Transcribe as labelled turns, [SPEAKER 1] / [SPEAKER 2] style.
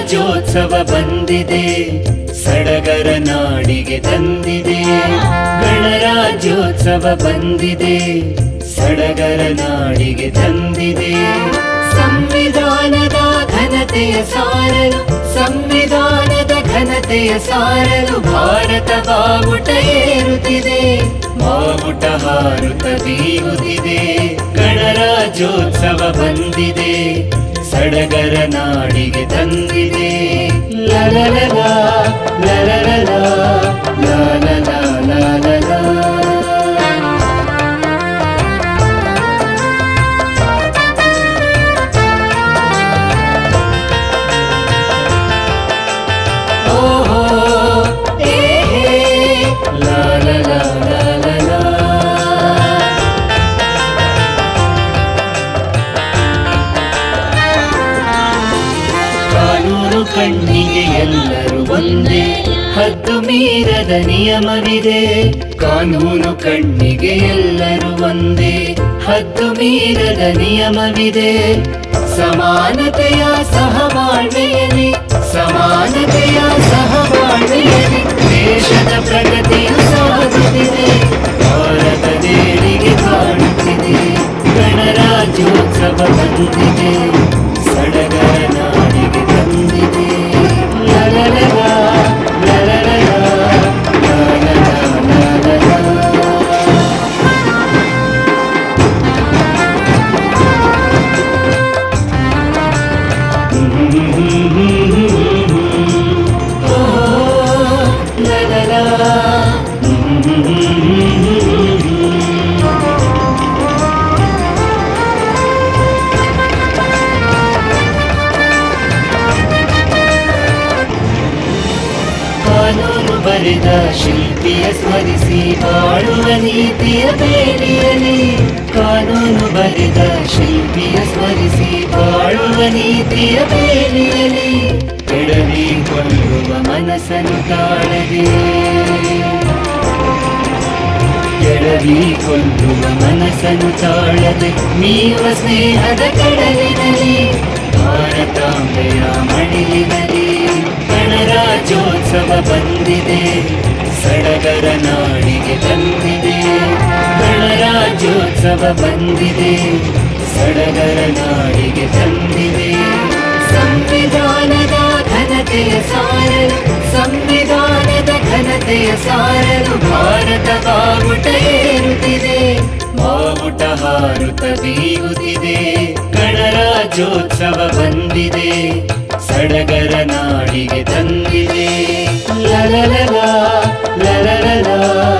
[SPEAKER 1] ಗಣರಾಜ್ಯೋತ್ಸವ ಬಂದಿದೆ. ಸಡಗರ ನಾಡಿಗೆ ತಂದಿದೆ. ಗಣರಾಜ್ಯೋತ್ಸವ ಬಂದಿದೆ. ಸಡಗರ ನಾಡಿಗೆ ತಂದಿದೆ. ಸಂವಿಧಾನದ ಘನತೆಯ ಸಾರಲು, ಸಂವಿಧಾನದ ಘನತೆಯ ಸಾರಲು ಭಾರತ ಬಾವುಟ ಏರುತ್ತಿದೆ. ಬಾವುಟ ಹಾರುತ್ತ ಬೀರುತ್ತಿದೆ. ಗಣರಾಜ್ಯೋತ್ಸವ ಬಂದಿದೆ. ಸಡಗರ ನಾಡಿಗೆ ತಂದಿದೆ ಲಲಲಲ, ಲಲಲಲ, ಲಾಲಲ. ಕಣ್ಣಿಗೆ ಎಲ್ಲರೂ ಒಂದೇ. ಹದ್ದು ಮೀರದ ನಿಯಮವಿದೆ. ಕಾನೂನು ಕಣ್ಣಿಗೆ ಎಲ್ಲರೂ ಒಂದೇ. ಹದ್ದು ಮೀರದ ನಿಯಮವಿದೆ. ಸಮಾನತೆಯ ಸಹಬಾಳ್ವೆಯಲ್ಲಿ ಸಮಾನತೆಯ ಸಹಬಾಳ್ವೆಯಲ್ಲಿ ದೇಶದ ಪ್ರಗತಿಯು ಸಾಗುತ್ತಿದೆ. ಭಾರತ ದೇಳಿಗೆ ಕಾಣುತ್ತಿದೆ. ಗಣರಾಜ್ಯೋತ್ಸವ ಬಂದಿದೆ. ಬರೆದ ಶಿಲ್ಪಿಯ ಸ್ಮರಿಸಿ ಬಾಳುವ ನೀತಿಯ ಬೇಲಿಯಲಿ. ಕಾನೂನು ಬರೆದ ಶಿಲ್ಪಿಯ ಸ್ಮರಿಸಿ ಬಾಳುವ ನೀತಿಯ ಬೇಲಿಯಲಿ. ಕೆಡವಿ ಕೊಲ್ಲುವ ಮನಸ್ಸನ್ನು ತಾಳದೆ. ಕೆಡವಿ ಕೊಲ್ಲುವ ಮನಸ್ಸನ್ನು ತಾಳದೆ ನೀವ ಸ್ನೇಹದ ಕಡಲಿನಲ್ಲಿ ಭಾರತಾಂಬೆಯ ಮಡಿಲಿನಲ್ಲಿ ಗಣರಾಜ್ಯೋತ್ಸವ ಬಂದಿದೆ, ಸಡಗರ ನಾಡಿಗೆ ತಂದಿದೆ. ಗಣರಾಜ್ಯೋತ್ಸವ ಬಂದಿದೆ, ಸಡಗರ ನಾಡಿಗೆ ತಂದಿದೆ. ಸಂವಿಧಾನದ ಘನತೆಯ ಸಾರಲು, ಸಂವಿಧಾನದ ಘನತೆಯ ಸಾರಲು ಭಾರತ ಬಾವುಟ ಏರುತ್ತಿದೆ ಬಾವುಟ ಹಾರುತ ಬೀಗುತ್ತಿದೆ. ಗಣರಾಜ್ಯೋತ್ಸವ ಬಂದಿದೆ. ಸಡಗರ ನಾಡಿಗೆ ತಂದಿದೆ. ಲಲಲಲ ಲಲಲಲ ಲಾಲಲ